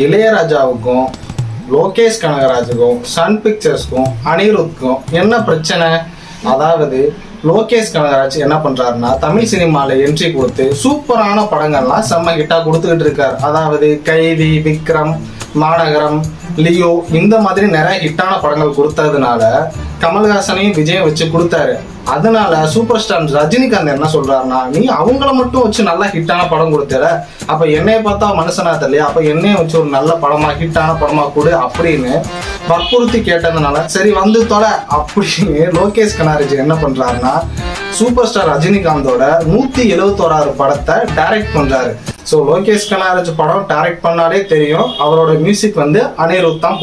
இளையராஜாவுக்கும் Lokesh கனகராஜுக்கும் Sun பிக்சர்ஸ்க்கும் அனிருத்துக்கும் என்ன பிரச்சனை? அதாவது லோகேஷ் கனகராஜ் என்ன பண்றாருன்னா தமிழ் சினிமாவில் என்ட்ரி கொடுத்து சூப்பரான படங்கள்லாம் செம்ம கிட்டா கொடுத்துக்கிட்டு இருக்காரு. அதாவது கைதி விக்ரம் மாநகரம் லியோ இந்த மாதிரி நிறைய ஹிட்டான படங்கள் கொடுத்ததுனால கமல்ஹாசனையும் விஜயம் வச்சு கொடுத்தாரு. அதனால சூப்பர் ஸ்டார் ரஜினிகாந்த் என்ன சொல்றாருன்னா நீ அவங்கள மட்டும் வச்சு நல்லா ஹிட்டான படம் கொடுத்தல அப்ப என்னைய பார்த்தா மனுஷனா தெரியல அப்ப என்னைய வச்சு ஒரு நல்ல படமா ஹிட்டான படமா கொடு அப்படின்னு வற்புறுத்தி கேட்டதுனால சரி வந்து தொலை அப்படின்னு லோகேஷ் கனாரிஜி என்ன பண்றாருன்னா சூப்பர் ஸ்டார் ரஜினிகாந்தோட நூத்தி எழுவத்தோராறு படத்தை டைரக்ட் பண்றாரு. ஸோ லோகேஷ் கனாரிஜ் படம் டைரக்ட் பண்ணாலே தெரியும் அவரோட மியூசிக் வந்து அனிருத் தான்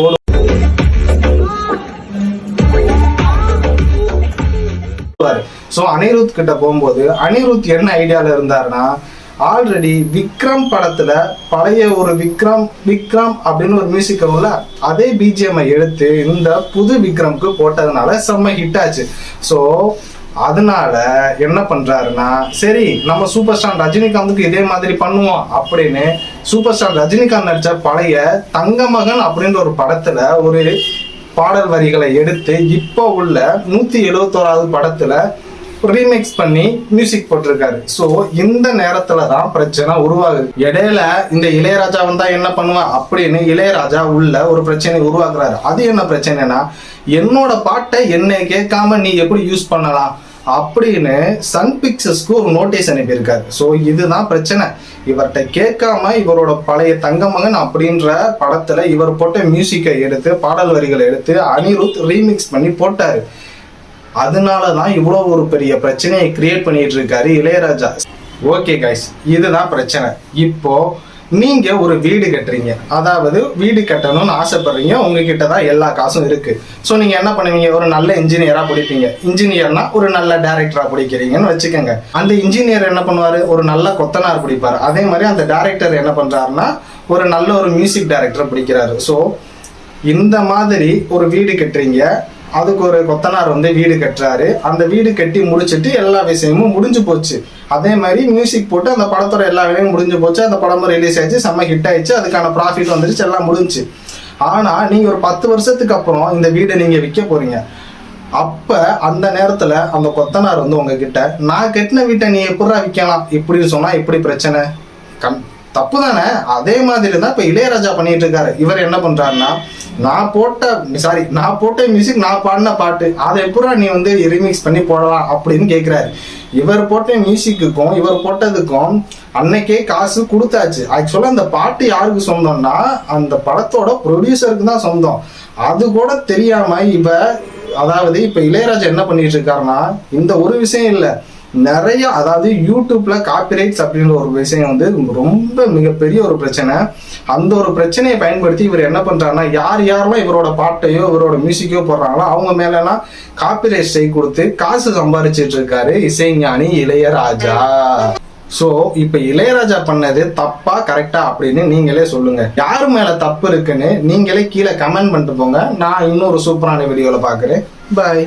சொல்லுவாரு. ஸோ அனிருத் கிட்ட போகும்போது அனிருத் என்ன ஐடியால இருந்தாருன்னா ஆல்ரெடி விக்ரம் படத்துல பழைய ஒரு விக்ரம் விக்ரம் அப்படின்னு ஒரு மியூசிக் உள்ள அதே பிஜிஎம் எடுத்து இந்த புது விக்ரம்க்கு போட்டதுனால செம்ம ஹிட் ஆச்சு. ஸோ அதனால என்ன பண்றாருன்னா சரி நம்ம சூப்பர் ஸ்டார் ரஜினிகாந்துக்கு இதே மாதிரி பண்ணுவோம் அப்படின்னு சூப்பர் ஸ்டார் ரஜினிகாந்த் நடிச்ச பழைய தங்கமகன் அப்படின்ற ஒரு படத்துல ஒரு பாடல் வரிகளை எடுத்து இப்போ உள்ள நூற்றி எழுபத்தோராவது படத்தில் ரீமேக்ஸ் பண்ணி மியூசிக் போட்டிருக்காரு. ஸோ இந்த நேரத்துல தான் பிரச்சனை உருவாகுது. இடையில இந்த இளையராஜா வந்தா என்ன பண்ணுவேன் அப்படின்னு இளையராஜா உள்ள ஒரு பிரச்சனை உருவாக்குறாரு. அது என்ன பிரச்சனைனா என்னோட பாட்டை என்னை கேட்காம நீ எப்படி யூஸ் பண்ணலாம்? அப்படின்னு சன் பிக்சர்ஸ்க்கு ஒரு நோட்டீஸ் அனுப்பியிருக்காரு. ஸோ இதுதான் பிரச்சனை. இவர்கிட்ட கேட்காம இவரோட பழைய தங்கமகன் அப்படின்ற படத்துல இவர் போட்ட மியூசிக்கை எடுத்து பாடல் வரிகளை எடுத்து அனிருத் ரீமிக்ஸ் பண்ணி போட்டாரு. அதனால தான் இவ்வளோ ஒரு பெரிய பிரச்சனையை கிரியேட் பண்ணிட்டு இருக்காரு இளையராஜா. ஓகே கைஸ் இதுதான் பிரச்சனை. இப்போ நீங்க ஒரு வீடு கட்டுறீங்க. அதாவது வீடு கட்டணும்னு ஆசைப்படுறீங்க. உங்ககிட்ட தான் எல்லா காசும் இருக்கு. ஸோ நீங்க என்ன பண்ணுவீங்க? ஒரு நல்ல இன்ஜினியரா பிடிப்பீங்க. இன்ஜினியர்னா ஒரு நல்ல டேரக்டரா பிடிக்கிறீங்கன்னு வச்சுக்கோங்க. அந்த இன்ஜினியர் என்ன பண்ணுவாரு? ஒரு நல்ல கொத்தனார் பிடிப்பாரு. அதே மாதிரி அந்த டேரக்டர் என்ன பண்றாருன்னா ஒரு நல்ல ஒரு மியூசிக் டைரக்டர் பிடிக்கிறாரு. ஸோ இந்த மாதிரி ஒரு வீடு கட்டுறீங்க. அதுக்கு ஒரு கொத்தனார் வந்து வீடு கட்டுறாரு. அந்த வீடு கட்டி முடிச்சுட்டு எல்லா விஷயமும் முடிஞ்சு போச்சு. அதே மாதிரி மியூசிக் போட்டு அந்த படத்தோட எல்லா வேலையும் முடிஞ்சு போச்சு. அந்த படமும் ரிலீஸ் ஆயிடுச்சு. செம்ம ஹிட் ஆயிடுச்சு. அதுக்கான ப்ராஃபிட் வந்துருச்சு. எல்லாம் முடிஞ்சுச்சு ஆனால் நீங்கள் ஒரு பத்து வருஷத்துக்கு அப்புறம் இந்த வீடை நீங்கள் விற்க போறீங்க. அப்ப அந்த நேரத்துல அந்த கொத்தனார் வந்து உங்ககிட்ட நான் கட்டின வீட்டை நீ எப்படா விற்கலாம் இப்படின்னு சொன்னா இப்படி பிரச்சனை? கண் தப்பு தானே அதே மாதிரி தான் இப்போ இளையராஜா பண்ணிட்டு இருக்காரு இவர் என்ன பண்றாருன்னா நான் போட்ட சாரி நான் போட்ட மியூசிக் நான் பாடின பாட்டு அதை எப்படா நீ வந்து ரிமிக்ஸ் பண்ணி போடலாம் அப்படின்னு கேட்குறாரு இவர் போட்ட மியூசிக்குக்கும் இவர் போட்டதுக்கும் அன்னைக்கே காசு கொடுத்தாச்சு. ஆக்சுவலாக அந்த பாட்டு யாருக்கு சொந்தம்னா அந்த படத்தோட ப்ரொடியூசருக்கு தான் சொந்தம். அது கூட தெரியாம இவ அதாவது இப்ப இளையராஜா என்ன பண்ணிட்டு இருக்காருன்னா இந்த ஒரு விஷயம் இல்லை. நிறைய அதாவது யூடியூப்ல காப்பிரைட்ஸ் அப்படின்ற ஒரு விஷயம் வந்து ரொம்ப மிகப்பெரிய ஒரு பிரச்சனை. அந்த ஒரு பிரச்சனையை பயன்படுத்தி இவர் என்ன பண்றாருன்னா யார் யாரெல்லாம் இவரோட பாட்டையோ இவரோட மியூசிக்கோ போடுறாங்களோ அவங்க மேலலாம் காப்பிரைட் ஸ்ட்ரைக் கொடுத்து காசு சம்பாரிச்சிட்டு இருக்காரு இசைஞானி இளையராஜா. ஸோ இப்போ இளையராஜா பண்ணது தப்பா கரெக்டா அப்படின்னு நீங்களே சொல்லுங்க. யார் மேல தப்பு இருக்குன்னு நீங்களே கீழே கமெண்ட் பண்ணிட்டு போங்க. நான் இன்னொரு சூப்பரான வீடியோவில் பார்க்குறேன் பாய்